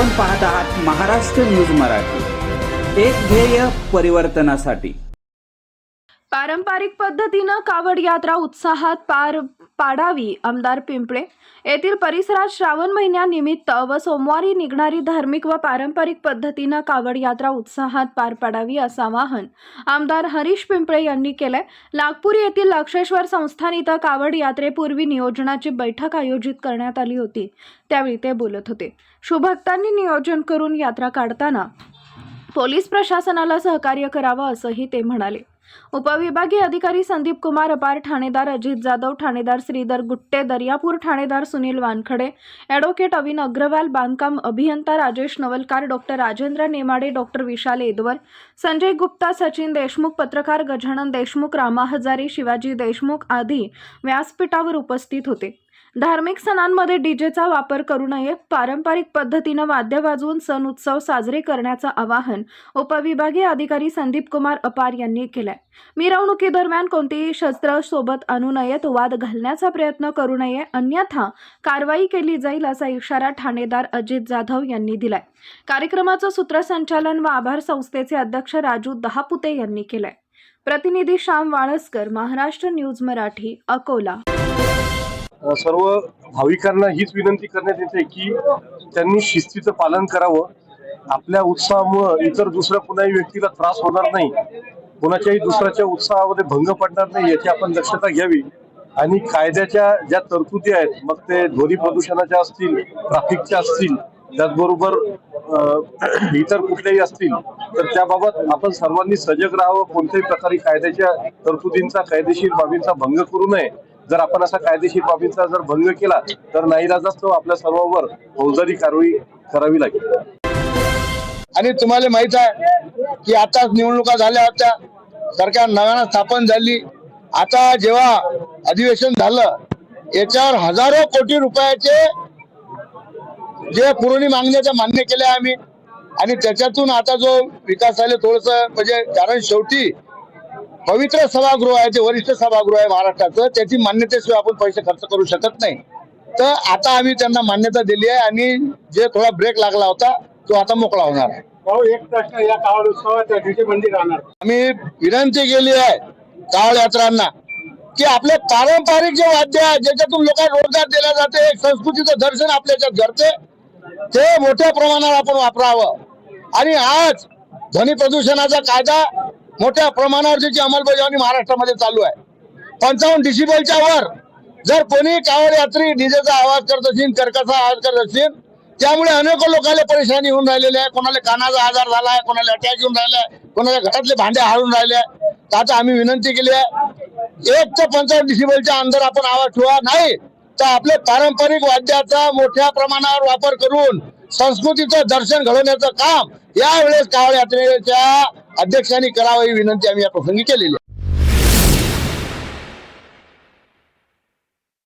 आपण पाहत आहात महाराष्ट्र न्यूज मराठी. एक ध्येय परिवर्तनासाठी. पारंपरिक पद्धतीनं कावड यात्रा उत्साहात पार पाडावी आमदार पिंपळे. येथील परिसरात श्रावण महिन्यानिमित्त व सोमवारी निघणारी धार्मिक व पारंपरिक पद्धतीनं कावड यात्रा उत्साहात पार पाडावी असं आवाहन आमदार हरीश पिंपळे यांनी केलंय. नागपूर येथील लक्षेश्वर संस्थान इथं कावड यात्रेपूर्वी नियोजनाची बैठक आयोजित करण्यात आली होती. त्यावेळी ते बोलत होते. शुभक्तांनी नियोजन करून यात्रा काढताना पोलीस प्रशासनाला सहकार्य करावं असंही ते म्हणाले. उपविभागीय अधिकारी संदीप कुमार अपार ठाणेदार अजित जाधव ठाणेदार श्रीधर गुट्टे दर्यापूर ठाणेदार सुनील वानखडे ॲडव्होकेट अविन अग्रवाल बांधकाम अभियंता राजेश नवलकार डॉक्टर राजेंद्र नेमाडे डॉक्टर विशाल एदवर संजय गुप्ता सचिन देशमुख पत्रकार गजानन देशमुख रामा हजारे शिवाजी देशमुख आदी व्यासपीठावर उपस्थित होते. धार्मिक सणांमध्ये डीजेचा वापर करू नये. पारंपरिक पद्धतीनं वाद्य वाजवून सण उत्सव साजरे करण्याचं आवाहन उपविभागीय अधिकारी संदीप कुमार अपार यांनी केलंय. मिरवणुकीदरम्यान कोणतीही शस्त्र सोबत आणू नयेत वाद घालण्याचा प्रयत्न करू नये. अन्यथा कारवाई केली जाईल असा इशारा ठाणेदार अजित जाधव यांनी दिलाय. कार्यक्रमाचं सूत्रसंचालन व आभार संस्थेचे अध्यक्ष राजू दहापुते यांनी केलंय. प्रतिनिधी श्याम वाळसकर महाराष्ट्र न्यूज मराठी अकोला. सर्व भाविकांना हीच विनंती करण्यात येते की त्यांनी शिस्तीचं पालन करावं. आपल्या उत्साहामुळं इतर दुसऱ्या कुणाही व्यक्तीला त्रास होणार नाही. कोणाच्याही दुसऱ्याच्या उत्साहामध्ये भंग पडणार नाही याची आपण दक्षता घ्यावी. आणि कायद्याच्या ज्या तरतुदी आहेत मग ते ध्वनी प्रदूषणाच्या असतील ट्राफिकच्या असतील त्याचबरोबर इतर कुठल्याही असतील तर त्याबाबत आपण सर्वांनी सजग राहावं. कोणत्याही प्रकारे कायद्याच्या तरतुदींचा कायदेशीर बाबींचा भंग करू नये. जर आपण असा कायदेशीर बाबींचा जर भंग केला तर नाईलाजास्तव आपल्या सर्वांवर फौजदारी कारवाई करावी लागेल. आणि तुम्हाला माहीत आहे की आता निवडणुका झाल्या होत्या सरकार नव्यानं स्थापन झाली. आता जेव्हा अधिवेशन झालं याच्यावर हजारो कोटी रुपयाचे जे पुरवणी मागण्याच्या मान्य केल्या आम्ही. आणि त्याच्यातून आता जो विकास झाले थोडस म्हणजे कारण शेवटी पवित्र सभागृह आहे जे वरिष्ठ सभागृह आहे महाराष्ट्राचं. त्याची मान्यतेशिवाय आपण पैसे खर्च करू शकत नाही. तर आता आम्ही त्यांना मान्यता दिली आहे आणि जे थोडा ब्रेक लागला होता तो आता मोकळा होणार आहे. भाऊ एक प्रश्न या कावड उत्सवात डीजे बंदी राहणार. आम्ही विनंती केली आहे कावड यात्रांना की आपले पारंपरिक जे वाद्य आहे ज्याच्यातून लोकांना रोजगार दिला जाते एक संस्कृतीचं दर्शन आपल्या याच्यात घडते ते मोठ्या प्रमाणावर आपण वापरावं. आणि आज ध्वनी प्रदूषणाचा कायदा मोठ्या प्रमाणावर त्याची अंमलबजावणी महाराष्ट्रामध्ये चालू आहे. पंचावन्न डिसिबलच्या वर. जर कोणी कावड यात्री डीजेचा आवाज करत असेल कर्काचा आवाज करत असेल त्यामुळे अनेक लोकांना परेशानी होऊन राहिलेली आहे. कोणाला कानाचा आजार झाला आहे कोणाला अटॅक येऊन राहिला आहे कोणाला घरातले भांडे हारून राहिले. आहे तर आता आम्ही विनंती केली आहे एक तर पंचावन्न डिसिबलच्या अंदर आपण आवाज ठेवा. नाही तर आपले पारंपरिक वाद्याचा मोठ्या प्रमाणावर वापर करून संस्कृतीचं दर्शन घडवण्याचं काम यावेळेस कावड यात्रेच्या अध्यक्षांनी करावं ही विनंती आम्ही या प्रसंगी केलेली आहे.